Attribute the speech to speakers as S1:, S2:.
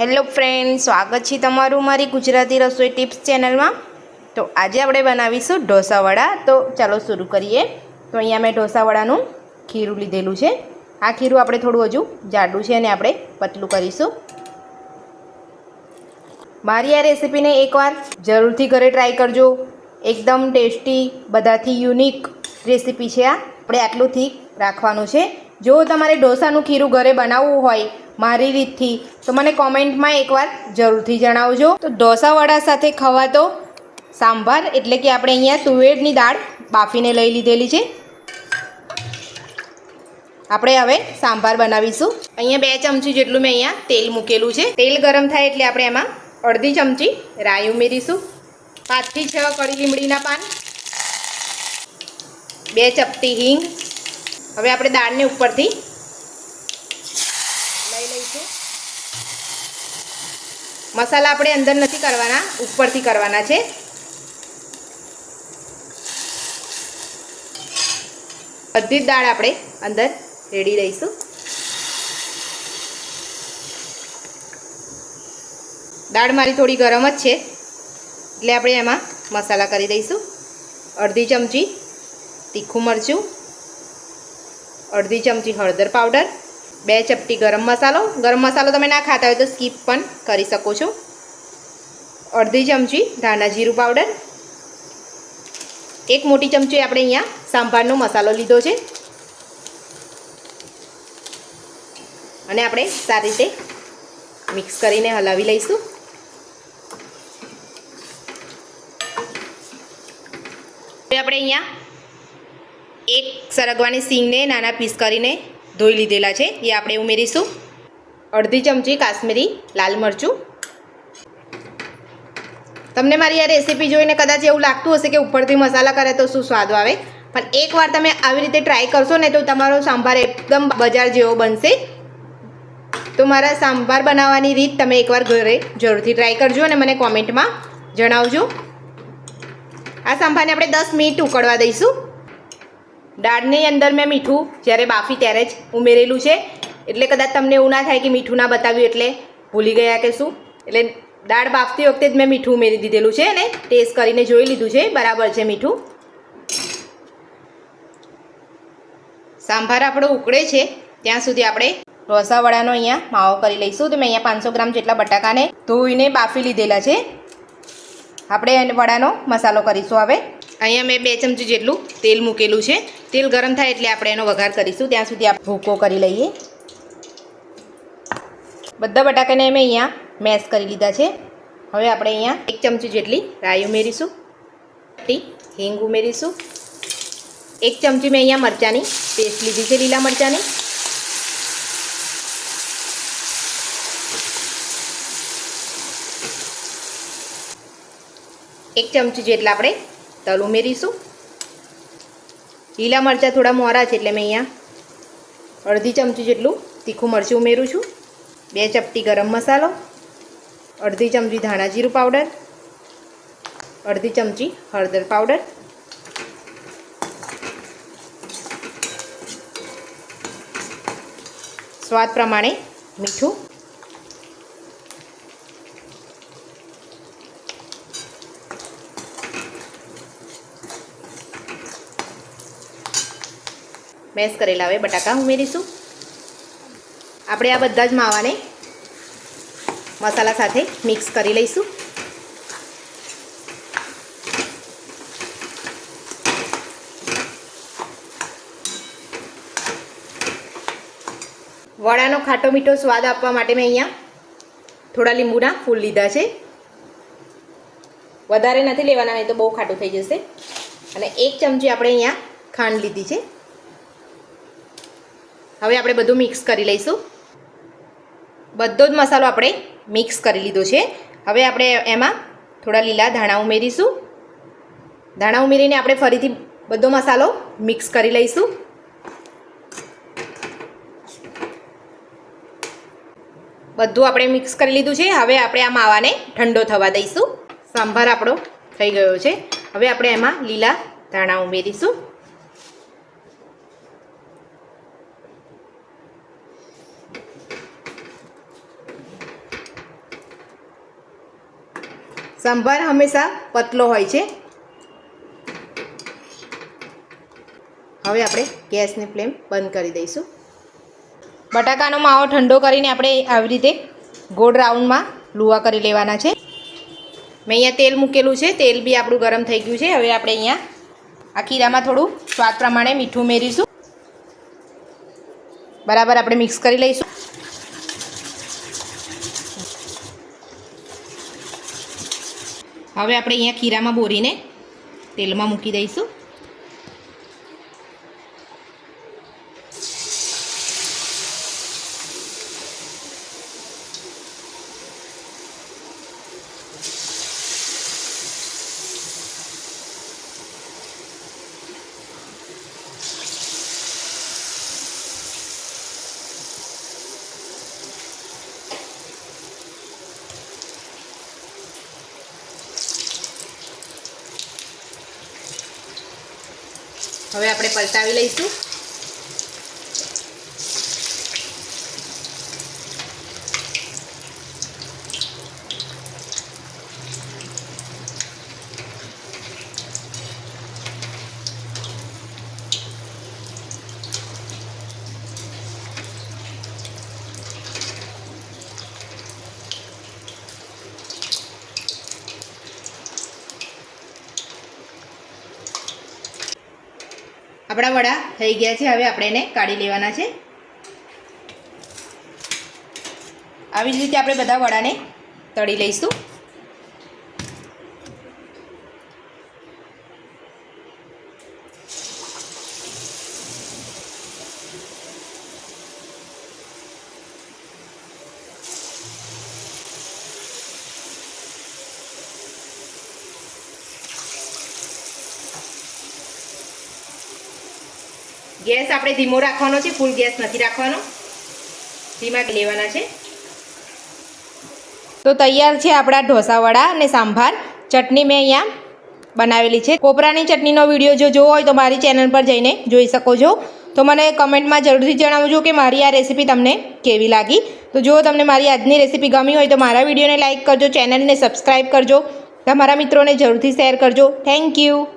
S1: Hello friend, સ્વાગત છે તમારું મારી ગુજરાતી રસોઈ ટિપ્સ ચેનલમાં. તો આજે આપણે બનાવીશું ઢોસાવડા તો ચાલો શરૂ કરીએ. તો અહીંયા મેં ઢોસાવડાનું ખીરું લીધેલું છે. આ ખીરું આપણે થોડું હજુ જાડું છે અને આપણે પતલું કરીશું. મારી આ રેસીપીને એકવાર જરૂરથી ઘરે ટ્રાય કરજો. એકદમ ટેસ્ટી, બધાથી યુનિક રેસીપી છે આ. આપણે આટલું થીક રાખવાનું છે. જો તમારે ઢોસાનું ખીરું ઘરે બનાવવું હોય મારી રીતથી. તો મને કોમેન્ટમાં એકવાર જરૂરથી જણાવજો. તો ઢોસાવડા સાથે ખવાતો સાંભાર એટલે કે આપણે અહીંયા તુવેરની દાળ બાફીને લઈ લીધેલી છે. આપણે હવે સાંભાર બનાવીશું. અહીંયા બે ચમચી જેટલું મેં અહીંયા તેલ મૂકેલું છે. તેલ ગરમ થાય એટલે આપણે એમાં અડધી ચમચી રાઈ ઉમેરીશું. પાંચથી છ કળી લીમડીના પાન. બે ચપટી હિંગ. હવે આપણે દાળને ઉપરથી લઈ મસાલા આપણે અંદર નથી કરવાના, ઉપરથી કરવાના છે. બધી જ દાળ આપણે અંદર રેડી દઈશું દાળ મારી થોડી ગરમ જ છે, એટલે આપણે એમાં મસાલા કરી દઈશું. અડધી ચમચી તીખું મરચું, અડધી ચમચી હળદર પાવડર બે ચપટી ગરમ મસાલો. ગરમ મસાલો તમે ના ખાતા હોય તો સ્કીપ પણ કરી શકો છો. અડધી ચમચી ધાણા જીરું પાવડર એક મોટી ચમચી આપણે અહીંયા સાંભારનો મસાલો લીધો છે. અને આપણે સારી રીતે મિક્સ કરીને હલાવી લઈશું. આપણે અહીંયા એક સરગવાની સિંગને નાના પીસ કરીને ધોઈ લીધેલા છે. એ આપણે ઉમેરીશું. અડધી ચમચી કાશ્મીરી લાલ મરચું. તમને મારી આ રેસીપી જોઈને કદાચ એવું લાગતું હશે કે ઉપરથી મસાલા કરે તો શું સ્વાદ આવે. પણ એકવાર તમે આવી રીતે ટ્રાય કરશો ને તો તમારો સાંભાર એકદમ બજાર જેવો બનશે. તો મારા સાંભાર બનાવવાની રીત તમે એકવાર ઘરે જરૂરથી ટ્રાય કરજો અને મને કોમેન્ટમાં જણાવજો. આ સાંભારને આપણે દસ મિનિટ ઉકળવા દઈશું. દાળની અંદર મેં મીઠું જ્યારે બાફી ત્યારે જ ઉમેરેલું છે. એટલે કદાચ તમને એવું ના થાય કે મીઠું ના બતાવ્યું એટલે ભૂલી ગયા કે શું. એટલે દાળ બાફતી વખતે જ મેં મીઠું ઉમેરી દીધેલું છે અને ટેસ્ટ કરીને જોઈ લીધું છે. બરાબર છે મીઠું. સાંભાર આપણો ઉકળે છે. ત્યાં સુધી આપણે ઢોસાવડાનો અહીંયા માવો કરી લઈશું. તો મેં અહીંયા પાંચસો ગ્રામ જેટલા બટાકાને ધોઈને બાફી લીધેલા છે. આપણે વડાનો મસાલો કરીશું હવે. અહીંયા મેં બે ચમચી જેટલું તેલ મૂકેલું છે. તેલ ગરમ થાય એટલે આપણે એનો વઘાર કરીશું. ત્યાં સુધી આપણે ભૂકો કરી લઈએ. બધા બટાકાને મેં અહીંયા મેશ કરી લીધા છે. હવે આપણે અહીંયા એક ચમચી જેટલી રાઈ ઉમેરીશું. હિંગ ઉમેરીશું. એક ચમચી મેં અહીંયા મરચાંની પેસ્ટ લીધી છે, લીલા મરચાંની. એક ચમચી જેટલા આપણે તલ ઉમેરીશું લીલા મરચાં થોડા મોરા છે એટલે મેં અહીંયા અડધી ચમચી જેટલું તીખું મરચું ઉમેરું છું. બે ચપટી ગરમ મસાલો, અડધી ચમચી ધાણા જીરું પાવડર, અડધી ચમચી હળદર પાવડર. સ્વાદ પ્રમાણે મીઠું મેશ કરેલા હવે બટાકા ઉમેરીશું. આપણે આ બધા જ માવાને મસાલા સાથે મિક્સ કરી લઈશું. વડાનો ખાટો મીઠો સ્વાદ આપવા માટે મેં અહીંયા થોડા લીંબુના ફૂલ લીધા છે. વધારે નથી લેવાના, નહીં તો બહુ ખાટું થઈ જશે. અને એક ચમચી આપણે અહીંયા ખાંડ લીધી છે. હવે આપણે બધું મિક્સ કરી લઈશું. બધો જ મસાલો આપણે મિક્સ કરી લીધો છે. હવે આપણે એમાં થોડા લીલા ધાણા ઉમેરીશું. ધાણા ઉમેરીને આપણે ફરીથી બધો મસાલો મિક્સ કરી લઈશું. બધું આપણે મિક્સ કરી લીધું છે. હવે આપણે આ માવાને ઠંડો થવા દઈશું. સાંભાર આપણો થઈ ગયો છે. હવે આપણે એમાં લીલા ધાણા ઉમેરીશું. સંભાર હંમેશા પતલો હોય છે. હવે આપણે ગેસની ફ્લેમ બંધ કરી દઈશું. બટાકાનો માવો ઠંડો કરીને આપણે આવી રીતે ગોળ રાઉન્ડમાં લુવા કરી લેવાના છે. મેં અહીંયા તેલ મૂકેલું છે, તેલ બી આપણું ગરમ થઈ ગયું છે. હવે આપણે અહીંયા આ ખીરામાં થોડું સ્વાદ પ્રમાણે મીઠું ઉમેરીશું બરાબર આપણે મિક્સ કરી લઈશું. હવે આપણે અહીંયા ખીરામાં બોરીને તેલમાં મૂકી દઈશું. હવે આપણે પલટાવી લઈશું આપણા વડા થઈ ગયા છે. હવે આપણે એને કાઢી લેવાના છે. આવી જ રીતે આપણે બધા વડાને તળી લઈશું. ગેસ આપણે ધીમો રાખવાનો છે, ફૂલ ગેસ નથી રાખવાનો. ધીમા લેવાના છે. તો તૈયાર છે આપણા ઢોસાવડા અને સાંભાર. ચટણી મેં અહીંયા બનાવેલી છે. કોપરાની ચટણીનો વીડિયો જો જોવો હોય તો મારી ચેનલ પર જઈને જોઈ શકો છો. તો મને કમેન્ટમાં જરૂરથી જણાવજો કે મારી આ રેસીપી તમને કેવી લાગી. તો જો તમને મારી આજની રેસીપી ગમી હોય તો મારા વિડીયોને લાઇક કરજો, ચેનલને સબસ્ક્રાઈબ કરજો. તમારા મિત્રોને જરૂરથી શેર કરજો. Thank you.